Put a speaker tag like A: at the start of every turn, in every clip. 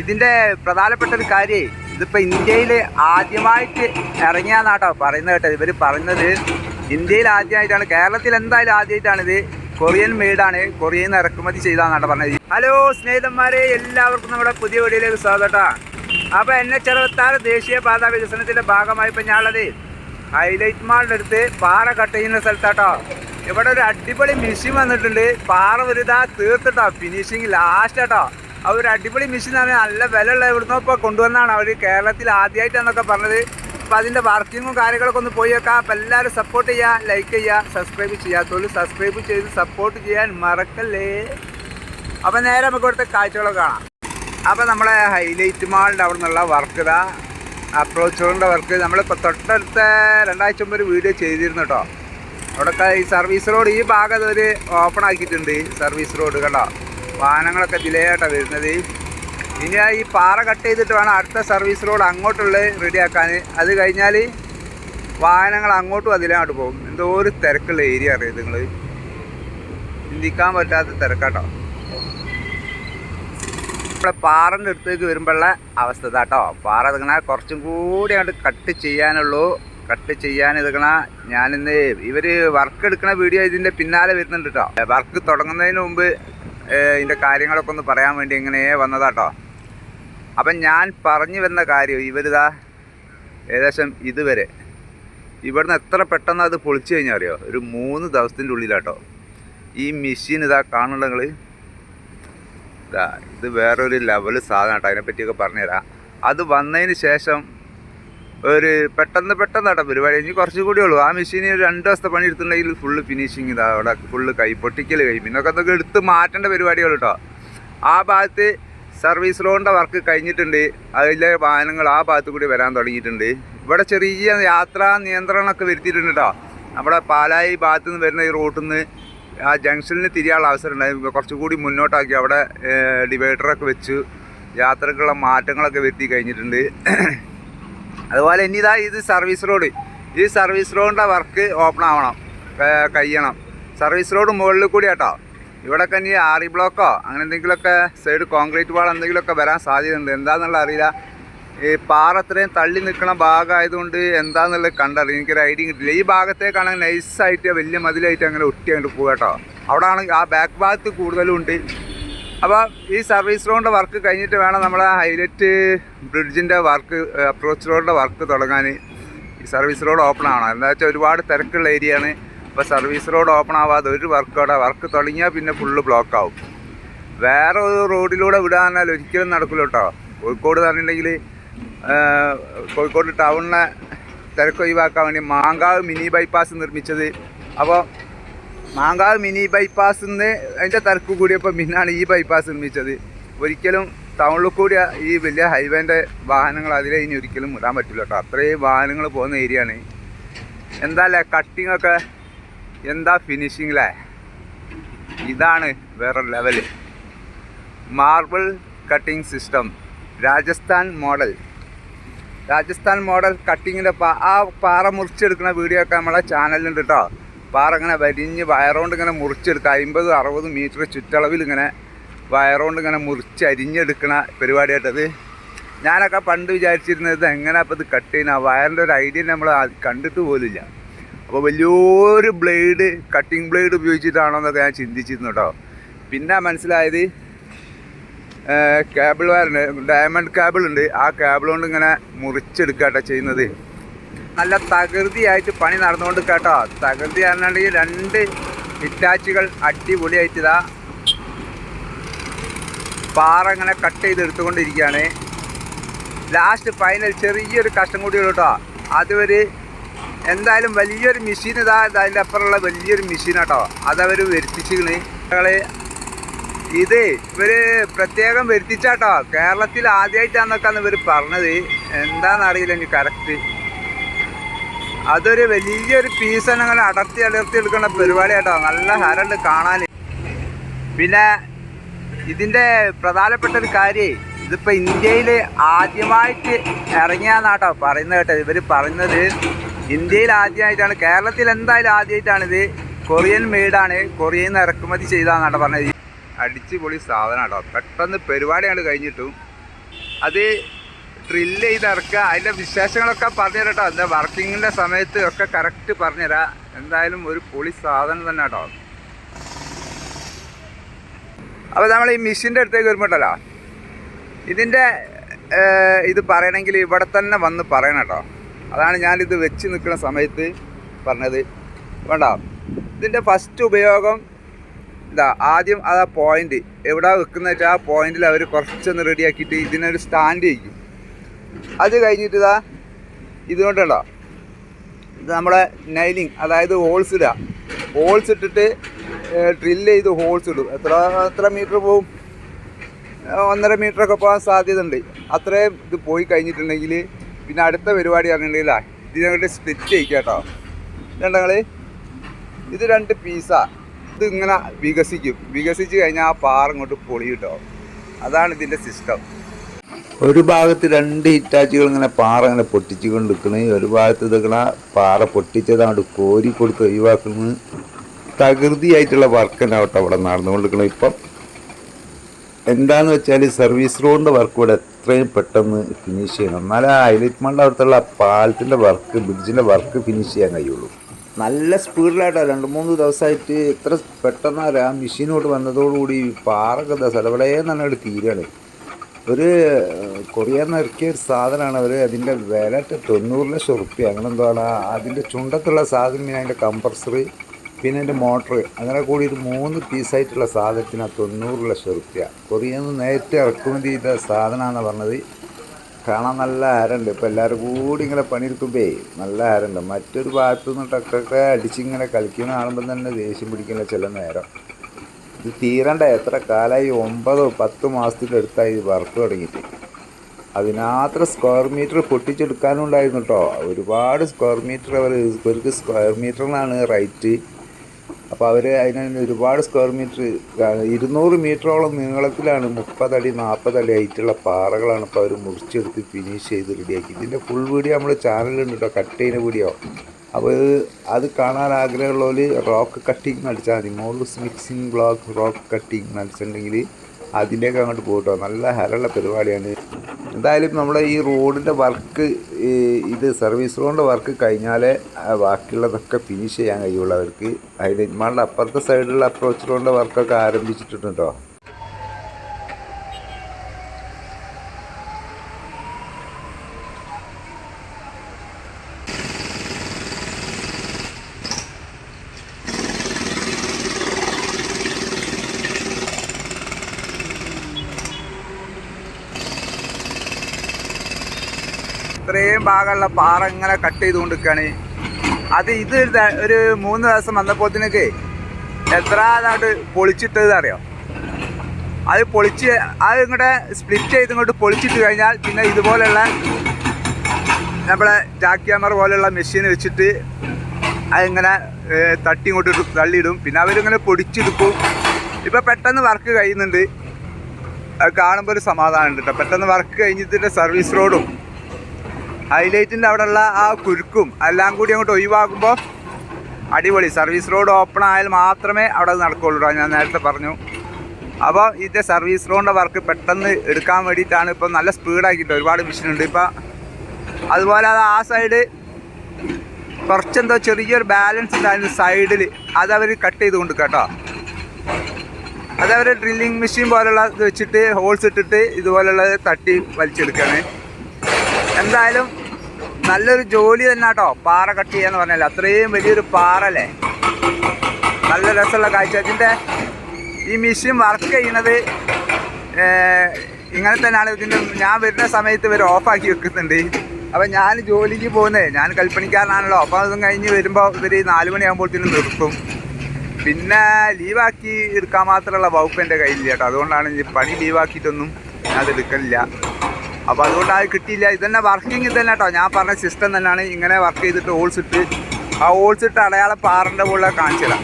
A: ഇതിന്റെ പ്രധാനപ്പെട്ട ഒരു കാര്യം ഇതിപ്പോ ഇന്ത്യയിൽ ആദ്യമായിട്ട് ഇറങ്ങിയാന്നാട്ടോ പറയുന്നത് കേട്ടോ. ഇവർ പറയുന്നത് ഇന്ത്യയിൽ ആദ്യമായിട്ടാണ് കേരളത്തിൽ എന്തായാലും ആദ്യമായിട്ടാണിത്. കൊറിയൻ മെയ്ഡാണ് നിന്ന് ഇറക്കുമതി ചെയ്താന്നാട്ടോ പറഞ്ഞത്. ഹലോ സ്നേഹിതന്മാരെ എല്ലാവർക്കും നമ്മുടെ പുതിയ വീഡിയോയിലേക്ക് സ്വാഗതം അപ്പൊ എൻ എച്ച് അറുപത്താറ് ദേശീയപാത വികസനത്തിന്റെ ഭാഗമായി ഇപ്പം ഞാനുള്ളത് ഹൈലൈറ്റ് മാളിന്റെ അടുത്ത് പാറ കട്ട് ചെയ്യുന്ന സ്ഥലത്താട്ടോ. ഇവിടെ ഒരു അടിപൊളി മെഷീൻ വന്നിട്ടുണ്ട്. പാറ വരുതാ തീർത്തിട്ടോ ഫിനിഷിങ് ലാസ്റ്റ് ആട്ടോ. ഒരു അടിപൊളി മെഷീനാണ് നല്ല വിലയുള്ള ഇവിടുന്ന് ഇപ്പോൾ കൊണ്ടുവന്നാണ്. അവർ കേരളത്തിൽ ആദ്യമായിട്ടാണെന്നൊക്കെ പറഞ്ഞത്. അപ്പോൾ അതിന്റെ വർക്കിങ്ങും കാര്യങ്ങളൊക്കെ ഒന്ന് പോയി വെക്കാം അപ്പോൾ എല്ലാവരും സപ്പോർട്ട് ചെയ്യുക ലൈക്ക് ചെയ്യുക സബ്സ്ക്രൈബ് ചെയ്യാത്തവരും സബ്സ്ക്രൈബ് ചെയ്ത് സപ്പോർട്ട് ചെയ്യാൻ മറക്കല്ലേ? അപ്പോൾ നേരെ നമുക്ക് ഇവിടുത്തെ കാഴ്ചകളൊക്കെ കാണാം. അപ്പോൾ നമ്മളെ ഹൈലൈറ്റ് മാളിന്റെ അവിടെ നിന്നുള്ള വർക്ക് ഇതാ. അപ്രോച്ച് റോഡിന്റെ വർക്ക് നമ്മളിപ്പോൾ തൊട്ടടുത്ത രണ്ടാഴ്ച മുമ്പ് ഒരു വീഡിയോ ചെയ്തിരുന്നു കേട്ടോ അവിടെ ഈ സർവീസ് റോഡ് ഈ ഭാഗം ഒരു ഓപ്പൺ ആക്കിയിട്ടുണ്ട് സർവീസ് റോഡ് കണ്ടോ? വാഹനങ്ങളൊക്കെ ഡിലേയായിട്ടാണ് വരുന്നത്. ഇനി ഈ പാറ കട്ട് ചെയ്തിട്ട് വേണം അടുത്ത സർവീസ് റോഡ് അങ്ങോട്ടുള്ള റെഡിയാക്കാൻ. അത് കഴിഞ്ഞാൽ വാഹനങ്ങൾ അങ്ങോട്ടും അതിലോട്ട് പോകും. എന്തോ ഒരു തിരക്കുള്ള ഏരിയ അറിയാം നിങ്ങൾ ചിന്തിക്കാൻ പറ്റാത്ത തിരക്കാട്ടോ. നമ്മളെ പാറന്റെ അടുത്തേക്ക് വരുമ്പോഴുള്ള അവസ്ഥ ഇതാട്ടോ. പാറ ഇതങ്ങനെ കുറച്ചും കൂടി അങ്ങോട്ട് കട്ട് ചെയ്യാനുള്ളൂ. കട്ട് ചെയ്യാൻ ഇതങ്ങണ ഞാനിന്ന് ഇവർ വർക്ക് എടുക്കുന്ന വീഡിയോ ഇതിന്റെ പിന്നാലെ വരുന്നുണ്ട് കേട്ടോ വർക്ക് തുടങ്ങുന്നതിന് മുമ്പ് ഇതിന്റെ കാര്യങ്ങളൊക്കെ ഒന്ന് പറയാൻ വേണ്ടി ഇങ്ങനെ വന്നതാട്ടോ. അപ്പം ഞാൻ പറഞ്ഞു വരുന്ന കാര്യം ഇവരിതാ ഏകദേശം ഇതുവരെ. ഇവിടുന്ന് എത്ര പെട്ടെന്ന് അത് പൊളിച്ചു കഴിഞ്ഞാൽ അറിയോ ഒരു മൂന്ന് ദിവസത്തിന്റെ ഉള്ളിലാട്ടോ. ഈ മെഷീൻ ഇതാ കാണുന്നുണ്ടെങ്കിൽ ഇതാ ഇത് വേറൊരു ലെവൽ സാധനം കേട്ടോ അതിനെപ്പറ്റിയൊക്കെ പറഞ്ഞുതരാം. അത് വന്നതിന് ശേഷം ഒരു പെട്ടെന്ന് പെട്ടെന്ന് കേട്ടോ പരിപാടി ഇനി കുറച്ചും കൂടി ഉള്ളൂ. ആ മെഷീന് രണ്ട് ദിവസത്തെ പണി എടുത്തിട്ടുണ്ടെങ്കിൽ ഫുള്ള് ഫിനിഷിങ് ഇതാ. അവിടെ ഫുള്ള് കൈ പൊട്ടിക്കൽ കൈ. പിന്നൊക്കെ അതൊക്കെ എടുത്ത് മാറ്റേണ്ട പരിപാടികൾ കേട്ടോ ആ ഭാഗത്ത് സർവീസ് ലോണിന്റെ വർക്ക് കഴിഞ്ഞിട്ടുണ്ട്. അതിലെ വാഹനങ്ങൾ ആ ഭാഗത്ത് കൂടി വരാൻ തുടങ്ങിയിട്ടുണ്ട്. ഇവിടെ ചെറിയ യാത്രാ നിയന്ത്രണമൊക്കെ വരുത്തിയിട്ടുണ്ട് കേട്ടോ നമ്മുടെ പാലായി ഭാഗത്തു നിന്ന് വരുന്ന ഈ റൂട്ടിൽ നിന്ന് ആ ജംഗ്ഷനിൽ തിരിയാനുള്ള അവസരം ഉണ്ടായി. കുറച്ചുകൂടി മുന്നോട്ടാക്കി അവിടെ ഡിവൈഡറൊക്കെ വെച്ച്. യാത്രക്കുള്ള മാറ്റങ്ങളൊക്കെ വരുത്തി കഴിഞ്ഞിട്ടുണ്ട്. അതുപോലെ ഇനി ഇതാ ഇത് സർവീസ് റോഡ് ഈ സർവീസ് റോഡിന്റെ വർക്ക് ഓപ്പൺ ആവണം കഴിയണം. സർവീസ് റോഡ് മുകളിൽ കൂടി കേട്ടോ ഇവിടെ ഒക്കെ ഇനി ആറി ബ്ലോക്കോ അങ്ങനെ എന്തെങ്കിലുമൊക്കെ സൈഡ് കോൺക്രീറ്റ് വാൾ എന്തെങ്കിലുമൊക്കെ വരാൻ സാധ്യതയുണ്ട്. എന്താണെന്നുള്ള അറിയില്ല. ഈ പാറ അത്രയും തള്ളി നിൽക്കുന്ന ഭാഗമായതുകൊണ്ട് എന്താണെന്നുള്ളത് കണ്ടറിയാം എനിക്കൊരു ഐഡിയ കിട്ടില്ല ഈ ഭാഗത്തേക്കാണെങ്കിൽ നൈസായിട്ട് വലിയ മതിലായിട്ട് അങ്ങനെ ഒട്ടി അങ്ങോട്ട് പോകുക കേട്ടോ. അവിടെ ആണെങ്കിൽ ആ ബാക്ക് ഭാഗത്ത് കൂടുതലും ഉണ്ട് അപ്പോൾ ഈ സർവീസ് റോഡിന്റെ വർക്ക് കഴിഞ്ഞിട്ട് വേണം നമ്മളെ ഹൈലൈറ്റ് ബ്രിഡ്ജിന്റെ വർക്ക് അപ്രോച്ച് റോഡിന്റെ വർക്ക് തുടങ്ങാൻ ഈ സർവീസ് റോഡ് ഓപ്പൺ ആവണം. എന്താ വെച്ചാൽ ഒരുപാട് തിരക്കുള്ള ഏരിയ ആണ്. അപ്പോൾ സർവീസ് റോഡ് ഓപ്പൺ ആവാതെ ഒരു വർക്ക് അവിടെ വർക്ക് തുടങ്ങിയാൽ പിന്നെ ഫുള്ള് ബ്ലോക്ക് ആവും. വേറെ ഒരു റോഡിലൂടെ വിടാന്നാൽ ഒരിക്കലും നടക്കില്ല കേട്ടോ. കോഴിക്കോട് പറഞ്ഞിട്ടുണ്ടെങ്കിൽ കോഴിക്കോട് ടൗണിനെ തിരക്ക് ഒഴിവാക്കാൻ വേണ്ടി മാങ്കാവ് മിനി ബൈപ്പാസ് നിർമ്മിച്ചത്. അപ്പോൾ മാങ്കാവ് മിനി ബൈപ്പാസ് നിന്ന് അതിന്റെ തിരക്ക് കൂടിയപ്പോൾ മിന്നാണ് ഈ ബൈപ്പാസ് നിർമ്മിച്ചത്. ഒരിക്കലും ടൗണിൽ കൂടി ഈ വലിയ ഹൈവേന്റെ വാഹനങ്ങൾ അതിലെ ഇനി ഒരിക്കലും വിടാൻ പറ്റില്ല കേട്ടോ. അത്രയും വാഹനങ്ങൾ പോകുന്ന ഏരിയ ആണ്. എന്താ അല്ലേ കട്ടിങ് ഒക്കെ? എന്താ ഫിനിഷിംഗ് അല്ലേ ഇതാണ് വേറെ level marble cutting system Rajasthan model Rajasthan model കട്ടിങ്ങിന്റെ ആ പാറ മുറിച്ചെടുക്കുന്ന വീഡിയോ ഒക്കെ നമ്മുടെ ചാനലിലുണ്ട് കേട്ടോ പാറ ഇങ്ങനെ വരിഞ്ഞ് വയറുകൊണ്ട് ഇങ്ങനെ മുറിച്ചെടുക്കുക അമ്പത് അറുപത് മീറ്റർ ചുറ്റളവിൽ ഇങ്ങനെ വയറുകൊണ്ട് ഇങ്ങനെ മുറിച്ച് അരിഞ്ഞെടുക്കണ പരിപാടിയായിട്ടത് ഞാനൊക്കെ പണ്ട് വിചാരിച്ചിരുന്നത് എങ്ങനെ അപ്പോൾ ഇത് കട്ട് ചെയ്യുന്ന വയറിന്റെ ഒരു ഐഡിയ നമ്മൾ കണ്ടിട്ട് പോലില്ല അപ്പോൾ വലിയൊരു ബ്ലേഡ് കട്ടിങ് ബ്ലേഡ് ഉപയോഗിച്ചിട്ടാണോ എന്നൊക്കെ ഞാൻ ചിന്തിച്ചിരുന്നു കേട്ടോ പിന്നെ മനസ്സിലായത് കേബിൾ വയറുണ്ട് ഡയമണ്ട് കേബിൾ ഉണ്ട്. ആ കേബിൾ കൊണ്ട് ഇങ്ങനെ മുറിച്ചെടുക്കട്ടെ കേട്ടോ ചെയ്യുന്നത്. നല്ല തകൃതിയായിട്ട് പണി നടന്നുകൊണ്ട് കേട്ടോ. തകൃതി പറഞ്ഞിട്ടുണ്ടെങ്കിൽ രണ്ട് ഹിറ്റാച്ചുകൾ അടിപൊളിയായിട്ട് ഇതാ പാറ ഇങ്ങനെ കട്ട് ചെയ്ത് എടുത്തുകൊണ്ടിരിക്കുകയാണ്. ലാസ്റ്റ് ഫൈനൽ ചെറിയൊരു കഷ്ടം കൂടി ഉള്ളൂ കേട്ടോ. അതൊരു എന്തായാലും വലിയൊരു മെഷീൻ ഇത്. അതിന്റെ അപ്പുറമുള്ള വലിയൊരു മെഷീൻ കേട്ടോ അതവർ വരുത്തിച്ചിക്കണ് ഞങ്ങൾ ഇത് ഇവർ പ്രത്യേകം വരുത്തിച്ചാട്ടോ. കേരളത്തിൽ ആദ്യമായിട്ടാണെന്നൊക്കെയാണ് ഇവർ പറഞ്ഞത്. എന്താണെന്നറിയില്ല എനിക്ക് കറക്റ്റ് അതൊരു വലിയൊരു പീസാണ് അങ്ങനെ അടർത്തി അടർത്തി എടുക്കുന്ന പരിപാടി കേട്ടോ നല്ല ഹരണ്ട് കാണാൻ. പിന്നെ ഇതിന്റെ പ്രധാനപ്പെട്ട ഒരു കാര്യം ഇതിപ്പോൾ ഇന്ത്യയിൽ ആദ്യമായിട്ട് ഇറങ്ങിയാന്നാട്ടോ പറയുന്നത് കേട്ടോ. ഇവർ പറയുന്നത് ഇന്ത്യയിൽ ആദ്യമായിട്ടാണ് കേരളത്തിൽ എന്തായാലും ആദ്യമായിട്ടാണിത്. കൊറിയൻ മെയ്ഡാണ് കൊറിയയിൽ നിന്ന് ഇറക്കുമതി ചെയ്താന്നാട്ടോ പറഞ്ഞത്. അടിച്ചുപൊളി സാധനം കേട്ടോ പെട്ടെന്ന് പരിപാടിയാണ് കഴിഞ്ഞിട്ടും അത് ഡ്രില്ല് ചെയ്ത് ഇറക്കുക അതിന്റെ വിശേഷങ്ങളൊക്കെ പറഞ്ഞുതരാം കേട്ടോ എന്താ വർക്കിങ്ങിന്റെ സമയത്ത് ഒക്കെ കറക്റ്റ് പറഞ്ഞുതരാം. എന്തായാലും ഒരു പൊളി സാധനം തന്നെ കേട്ടോ അപ്പോൾ നമ്മൾ ഈ മെഷീന്റെ അടുത്തേക്ക് വരുമ്പോട്ടല്ലോ. ഇതിന്റെ ഇത് പറയണമെങ്കിൽ ഇവിടെ തന്നെ വന്ന് പറയണം കേട്ടോ അതാണ് ഞാനിത് വെച്ച് നിൽക്കുന്ന സമയത്ത് പറഞ്ഞത്. വേണ്ട. ഇതിന്റെ ഫസ്റ്റ് ഉപയോഗം ഇതാ ആദ്യം അത് ആ പോയിന്റ് എവിടെ വെക്കുന്ന വെച്ചാൽ ആ പോയിന്റിൽ അവർ കുറച്ചൊന്ന് റെഡിയാക്കിയിട്ട് ഇതിനൊരു സ്റ്റാൻഡ് ചെയ്യും. അത് കഴിഞ്ഞിട്ട് ഇതാ ഇതുകൊണ്ടുണ്ടോ ഇത് നമ്മുടെ നൈലിങ് അതായത് ഹോൾസ് ഇടുക ഹോൾസ് ഇട്ടിട്ട് ഡ്രില്ല് ചെയ്ത് ഹോൾസ് ഇടും. എത്ര എത്ര മീറ്റർ പോവും? ഒന്നര മീറ്ററൊക്കെ പോകാൻ സാധ്യത ഉണ്ട് അത്രയും ഇത് പോയി കഴിഞ്ഞിട്ടുണ്ടെങ്കിൽ പിന്നെ അടുത്ത പരിപാടി പറഞ്ഞിട്ടുണ്ടെങ്കിൽ ഇതിനകത്ത് സ്പ്ലിറ്റ് ചെയ്യിക്കുക കേട്ടോ. ഇതുണ്ടങ്ങൾ ഇത് രണ്ട് പീസാ ഇത് ഇങ്ങനെ വികസിക്കും. വികസിച്ച് കഴിഞ്ഞാൽ ആ പാറ ഇങ്ങോട്ട് പൊളി കിട്ടും. അതാണ് ഇതിന്റെ സിസ്റ്റം
B: ഒരു ഭാഗത്ത് രണ്ട് ഹിറ്റാച്ചുകൾ ഇങ്ങനെ പാറ ഇങ്ങനെ പൊട്ടിച്ചുകൊണ്ട് കൊണ്ട് ഒരു ഭാഗത്ത് ഇതൊക്കെ പാറ പൊട്ടിച്ചത് അങ്ങോട്ട് കോരി കൊടുത്ത് ഒഴിവാക്കുന്നത് തകൃതിയായിട്ടുള്ള വർക്ക് തന്നെ ആവട്ടെ അവിടെ നടന്നുകൊണ്ടിരിക്കണം ഇപ്പം എന്താന്ന് വെച്ചാൽ സർവീസ് റോഡിന്റെ വർക്ക് ഇവിടെ എത്രയും പെട്ടെന്ന് ഫിനിഷ് ചെയ്യണം. എന്നാലേ ഹൈലൈറ്റ് മണ്ണിന്റെ അവിടുത്തുള്ള പാലത്തിന്റെ വർക്ക് ബ്രിഡ്ജിന്റെ വർക്ക് ഫിനിഷ് ചെയ്യാൻ കഴിയുള്ളൂ. നല്ല സ്പീഡിലായിട്ടാണ് രണ്ട് മൂന്ന് ദിവസമായിട്ട് എത്ര പെട്ടെന്ന് ആ മെഷീനോട്ട് വന്നതോടുകൂടി പാറൊക്കെ സ്ഥലവിടെയെന്ന് പറഞ്ഞാൽ തീരാണ് ഒരു കൊറിയർ ഇറക്കിയ ഒരു സാധനമാണ് അവർ അതിന്റെ വില തൊണ്ണൂറ് ലക്ഷം റുപ്യ. അങ്ങനെ എന്താണ് അതിന്റെ ചുണ്ടത്തുള്ള സാധനം പിന്നെ അതിന്റെ കംപ്രസർ പിന്നെ അതിന്റെ മോട്ടർ അങ്ങനെ കൂടി ഒരു മൂന്ന് പീസായിട്ടുള്ള സാധനത്തിന് തൊണ്ണൂറ് ലക്ഷം റുപ്യ. കൊറിയയിൽ നിന്ന് നേരത്തെ ഇറക്കുമതി ചെയ്ത സാധനമാണെന്ന് പറഞ്ഞത്. കാണാൻ നല്ല ആരണ്ട്. ഇപ്പോൾ എല്ലാവരും കൂടി ഇങ്ങനെ പണിയെടുക്കുമ്പേ നല്ല ആരണ്ട്. മറ്റൊരു ഭാഗത്തു നിന്ന് ടക്കൊക്കെ അടിച്ചിങ്ങനെ കളിക്കുന്ന കാണുമ്പോൾ തന്നെ ദേഷ്യം പിടിക്കില്ല ചില നേരം. ഇത് തീരണ്ട. എത്ര കാലമായി ഒമ്പതോ പത്ത് മാസത്തിന്റെ അടുത്തായി ഇത് വർക്ക് തുടങ്ങിയിട്ട്. അതിനാത്ര സ്ക്വയർ മീറ്റർ പൊട്ടിച്ചെടുക്കാനുണ്ടായിരുന്നു കേട്ടോ ഒരുപാട് സ്ക്വയർ മീറ്റർ അവർ ഇവർക്ക് സ്ക്വയർ മീറ്ററിനാണ് റൈറ്റ്. അപ്പോൾ അവർ അതിന് ഒരുപാട് സ്ക്വയർ മീറ്റർ ഇരുന്നൂറ് മീറ്ററോളം നീളത്തിലാണ് മുപ്പതടി നാൽപ്പതടി ഹൈറ്റുള്ള പാറകളാണ് ഇപ്പോൾ അവർ മുറിച്ചെടുത്ത് ഫിനിഷ് ചെയ്ത് റെഡിയാക്കി ഇതിന്റെ ഫുൾ വീഡിയോ നമ്മൾ ചാനലുണ്ട് കേട്ടോ കട്ട് ചെയ്യുന്ന വീഡിയോ അപ്പോൾ അത് കാണാൻ ആഗ്രഹമുള്ളവർ റോക്ക് കട്ടിങ് അടിച്ചാൽ മതി. മോളൂസ് മിക്സിംഗ് ബ്ലോക്ക് റോക്ക് കട്ടിങ് അടിച്ചിട്ടുണ്ടെങ്കിൽ അതിന്റെയൊക്കെ അങ്ങോട്ട് പോയിട്ടോ നല്ല ഹരമുള്ള പരിപാടിയാണ്. എന്തായാലും നമ്മുടെ ഈ റോഡിന്റെ വർക്ക് ഇത് സർവീസ് റോഡിന്റെ വർക്ക് കഴിഞ്ഞാലേ ബാക്കിയുള്ളതൊക്കെ ഫിനിഷ് ചെയ്യാൻ കഴിയുള്ളൂ അവർക്ക്. ഹൈലൈറ്റ് മാളിന്റെ അപ്പുറത്തെ സൈഡിലുള്ള അപ്രോച്ച് റോഡിന്റെ വർക്കൊക്കെ ആരംഭിച്ചിട്ടുണ്ട്
A: ഭാഗമുള്ള പാറ ഇങ്ങനെ കട്ട് ചെയ്തുകൊണ്ട് നിൽക്കുകയാണ് അത് ഇത് ഒരു മൂന്ന് ദിവസം വന്നപ്പോഴത്തേനൊക്കെ എത്ര നാട്ട് പൊളിച്ചിട്ടത് അറിയോ? അത് പൊളിച്ച് അത് ഇങ്ങോട്ട് സ്പ്ലിറ്റ് ചെയ്ത് ഇങ്ങോട്ട് പൊളിച്ചിട്ട് കഴിഞ്ഞാൽ പിന്നെ ഇതുപോലെയുള്ള നമ്മളെ ജാക്ക് ക്യാമറ പോലെയുള്ള മെഷീൻ വെച്ചിട്ട് അതിങ്ങനെ തട്ടി ഇങ്ങോട്ട് തള്ളിയിടും. പിന്നെ അവരിങ്ങനെ പൊടിച്ചെടുക്കും. ഇപ്പം പെട്ടെന്ന് വർക്ക് കഴിയുന്നുണ്ട്. അത് കാണുമ്പോൾ ഒരു സമാധാനം ഉണ്ട് കേട്ടോ പെട്ടെന്ന് വർക്ക് കഴിഞ്ഞിട്ട് സർവീസ് റോഡും ഹൈലൈറ്റിന്റെ അവിടെയുള്ള ആ കുരുക്കും എല്ലാം കൂടി അങ്ങോട്ട് ഒഴിവാക്കുമ്പോൾ അടിപൊളി. സർവീസ് റോഡ് ഓപ്പൺ ആയാൽ മാത്രമേ അവിടെ നടക്കുകയുള്ളൂ ഞാൻ നേരത്തെ പറഞ്ഞു. അപ്പോൾ ഇതിന്റെ സർവീസ് റോഡിന്റെ വർക്ക് പെട്ടെന്ന് എടുക്കാൻ വേണ്ടിയിട്ടാണ് ഇപ്പം നല്ല സ്പീഡാക്കിയിട്ട് ഒരുപാട് മെഷീൻ ഉണ്ട്. ഇപ്പം അതുപോലെ അത് ആ സൈഡ് കുറച്ചെന്തോ ചെറിയൊരു ബാലൻസ് ഉണ്ടായിരുന്നു സൈഡിൽ അതവർ കട്ട് ചെയ്ത് കൊണ്ട് കേട്ടോ. അതവർ ഡ്രില്ലിങ് മെഷീൻ പോലുള്ള വെച്ചിട്ട് ഹോൾസ് ഇട്ടിട്ട് ഇതുപോലുള്ളത് തട്ടി വലിച്ചെടുക്കുകയാണ്. എന്തായാലും നല്ലൊരു ജോലി തന്നെ കേട്ടോ. പാറ കട്ട് ചെയ്യാന്ന് പറഞ്ഞാൽ അത്രയും വലിയൊരു പാറ അല്ലേ നല്ല രസമുള്ള കാഴ്ച. ഇതിന്റെ ഈ മെഷീൻ വർക്ക് ചെയ്യണത് ഇങ്ങനെ തന്നെയാണ്. ഇതിന്റെ ഞാൻ വരുന്ന സമയത്ത് ഇവർ ഓഫാക്കി വെക്കുന്നുണ്ട്. അപ്പം ഞാൻ ജോലിക്ക് പോകുന്നത് ഞാൻ കൽപ്പണിക്കാരനാണല്ലോ. അപ്പം അതും കഴിഞ്ഞ് വരുമ്പോൾ ഇവർ നാല് മണിയാകുമ്പോഴത്തേനും നിർത്തും. പിന്നെ ലീവാക്കി എടുക്കാൻ മാത്രമുള്ള വകുപ്പ് എന്റെ കയ്യിലില്ല കേട്ടോ. അതുകൊണ്ടാണ് പണി ലീവാക്കിയിട്ടൊന്നും അത് എടുക്കലില്ല. അപ്പോൾ അതുകൊണ്ട് അത് കിട്ടിയില്ല. ഇതന്നെ വർക്കിംഗ് ഇതന്നെ കേട്ടോ ഞാൻ പറഞ്ഞ സിസ്റ്റം തന്നെയാണ് ഇങ്ങനെ വർക്ക് ചെയ്തിട്ട് ഹോൾസ് ഇട്ട്. ആ ഹോൾസ് ഇട്ട് അടയാളം പാറിന്റെ മുകളിൽ കാണിച്ചു തരാം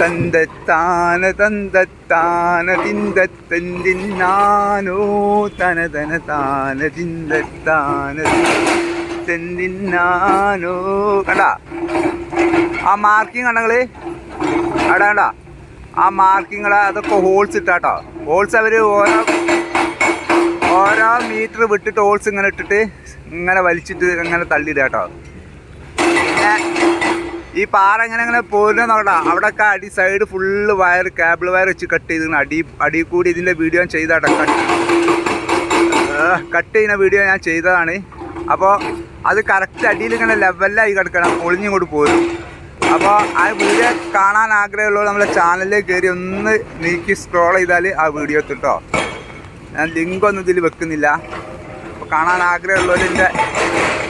A: തന്തത്താന തന്തത്താന തിന്തത്തന്തിന്നാനോ തന തന താന തിന്തത്താന തെന്തിന്നാനോ കണ്ട? ആ മാർക്കിംഗ് കണ്ടങ്ങൾ അവിടെ കണ്ട? ആ മാർക്കിങ്ങൾ അതൊക്കെ ഹോൾസ് ഇട്ടാട്ടോ. ഹോൾസ് അവർ ഓരോ ഓരോ മീറ്റർ വിട്ടിട്ട് ഹോൾസ് ഇങ്ങനെ ഇട്ടിട്ട് ഇങ്ങനെ വലിച്ചിട്ട് ഇങ്ങനെ തള്ളിയിടാട്ടോ. പിന്നെ ഈ പാറ ഇങ്ങനെ ഇങ്ങനെ പോരുന്ന അവിടെ അവിടെയൊക്കെ അടി side full wire cable wire വെച്ച് കട്ട് ചെയ്ത് അടി അടി കൂടി ഇതിന്റെ വീഡിയോ ഞാൻ ചെയ്താട്ടോ കട്ട് കട്ട് ചെയ്യുന്ന വീഡിയോ ഞാൻ ചെയ്തതാണ്. അപ്പോൾ അത് കറക്റ്റ് അടിയിൽ ഇങ്ങനെ ലെവലായി കിടക്കണം. ഒളിഞ്ഞിങ്ങോട്ട് പോരും. അപ്പോൾ ആ വീഡിയോ കാണാൻ ആഗ്രഹമുള്ളവർ നമ്മളെ ചാനലിൽ കയറി ഒന്ന് നീക്കി സ്ക്രോൾ ചെയ്താൽ ആ വീഡിയോ എത്തിട്ടോ ഞാൻ ലിങ്കൊന്നും ഇതിൽ വെക്കുന്നില്ല. അപ്പോൾ കാണാൻ ആഗ്രഹമുള്ളവരിന്റെ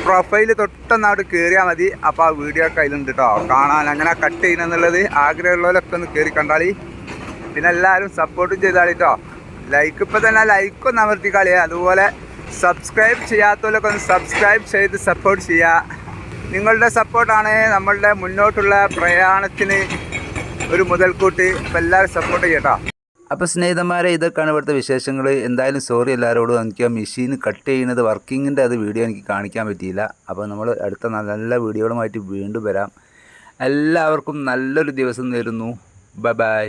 A: പ്രൊഫൈൽ തൊട്ടൊന്ന് അവിടെ കയറിയാൽ മതി. അപ്പോൾ ആ വീഡിയോ കയ്യിലുണ്ട് കേട്ടോ കാണാൻ അങ്ങനെ കട്ട് ചെയ്യണമെന്നുള്ളത് ആഗ്രഹമുള്ളവരൊക്കെ ഒന്ന് കയറി കണ്ടാളി പിന്നെ എല്ലാവരും സപ്പോർട്ടും ചെയ്താളി കേട്ടോ ലൈക്ക് ഇപ്പോൾ തന്നെ ലൈക്ക് ഒന്ന് അമർത്തിക്കളി അതുപോലെ സബ്സ്ക്രൈബ് ചെയ്യാത്തവരൊക്കെ ഒന്ന് സബ്സ്ക്രൈബ് ചെയ്ത് സപ്പോർട്ട് ചെയ്യുക നിങ്ങളുടെ സപ്പോർട്ടാണ് നമ്മളുടെ മുന്നോട്ടുള്ള പ്രയാണത്തിന് ഒരു മുതൽക്കൂട്ട്. അപ്പം എല്ലാവരും സപ്പോർട്ട് ചെയ്യട്ടോ.
B: അപ്പോൾ സ്നേഹിതന്മാരെ ഇതൊക്കെയാണ് ഇവിടുത്തെ വിശേഷങ്ങൾ എന്തായാലും സോറി എല്ലാവരോടും. എനിക്ക് ആ മെഷീൻ കട്ട് ചെയ്യുന്നത് വർക്കിങ്ങിന്റെ അത് വീഡിയോ എനിക്ക് കാണിക്കാൻ പറ്റിയില്ല. അപ്പോൾ നമ്മൾ അടുത്ത നല്ല വീഡിയോകളുമായിട്ട് വീണ്ടും വരാം. എല്ലാവർക്കും നല്ലൊരു ദിവസം നേരുന്നു. Bye bye